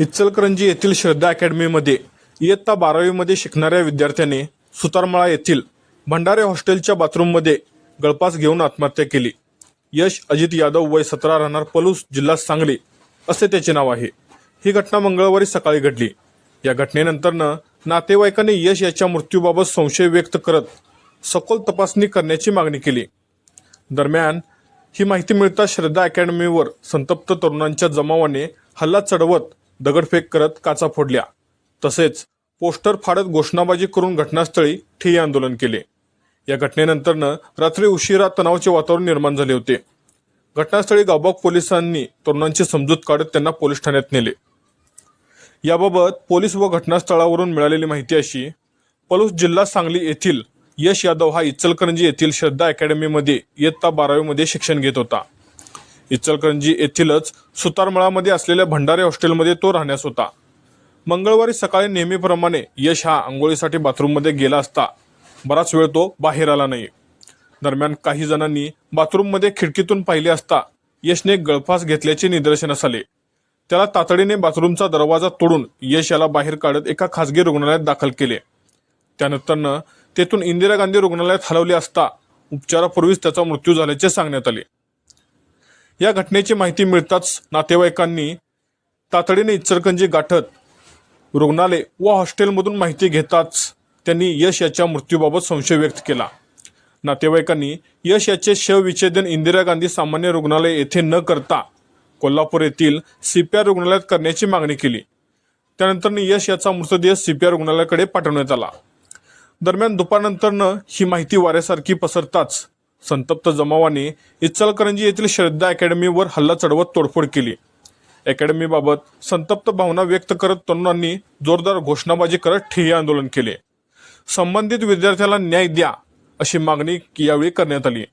इचलकरंजी येथील श्रद्धा अकॅडमीमध्ये इयत्ता बारावीमध्ये शिकणाऱ्या विद्यार्थ्याने सुतारमळा येथील भंडारे हॉस्टेलच्या बाथरूममध्ये गळपास घेऊन आत्महत्या केली. यश अजित यादव वय सतरा राहणार पलूस जिल्हा सांगली असे त्याचे नाव आहे. ही घटना मंगळवारी सकाळी घडली. या घटनेनंतरनं नातेवाईकांनी यश याच्या मृत्यूबाबत संशय व्यक्त करत सखोल तपासणी करण्याची मागणी केली. दरम्यान ही माहिती मिळताच श्रद्धा अकॅडमीवर संतप्त तरुणांच्या जमावाने हल्ला चढवत दगडफेक करत काचा फोडल्या. तसेच पोस्टर फाडत घोषणाबाजी करून घटनास्थळी ठिय्या आंदोलन केले. या घटनेनंतरनं रात्री उशिरा तणावाचे वातावरण निर्माण झाले होते. घटनास्थळी गावबाग पोलिसांनी तरुणांची समजूत काढत त्यांना पोलीस ठाण्यात नेले. याबाबत पोलीस व घटनास्थळावरून मिळालेली माहिती अशी पलूस जिल्हा सांगली येथील यश यादव हा इचलकरंजी येथील श्रद्धा अकॅडमीमध्ये इयत्ता बारावीमध्ये शिक्षण घेत होता. इचलकरंजी येथीलच सुतारमळामध्ये असलेल्या भंडारे हॉस्टेलमध्ये तो राहण्यास होता. मंगळवारी सकाळी नेहमीप्रमाणे यश हा आंघोळीसाठी बाथरूममध्ये गेला असता. बराच वेळ तो बाहेर आला नाही. दरम्यान काही जणांनी बाथरूममध्ये खिडकीतून पाहिले असता यशने गळफास घेतल्याचे निदर्शनास आले. त्याला तातडीने बाथरूमचा दरवाजा तोडून यश याला बाहेर काढत एका खासगी रुग्णालयात दाखल केले. त्यानंतरनं तेथून इंदिरा गांधी रुग्णालयात हलवले असता उपचारापूर्वीच त्याचा मृत्यू झाल्याचे सांगण्यात आले. या घटनेची माहिती मिळताच नातेवाईकांनी तातडीने इचलकंजी गाठत रुग्णालय व हॉस्टेलमधून माहिती घेताच त्यांनी यश याच्या मृत्यूबाबत संशय व्यक्त केला. नातेवाईकांनी यश याचे शवविच्छेदन इंदिरा गांधी सामान्य रुग्णालय येथे न करता कोल्हापूर येथील सीपीआर रुग्णालयात करण्याची मागणी केली. त्यानंतर यश याचा मृतदेह सीपीआर रुग्णालयाकडे पाठवण्यात आला. दरम्यान दुपारनंतरनं ही माहिती वाऱ्यासारखी पसरताच संतप्त जमावाने इचलकरंजी येथील श्रद्धा अकॅडमीवर हल्ला चढवत तोडफोड केली. अकॅडमीबाबत संतप्त भावना व्यक्त करत तरुणांनी जोरदार घोषणाबाजी करत ठिय्या आंदोलन केले. संबंधित विद्यार्थ्याला न्याय द्या अशी मागणी यावेळी करण्यात आली.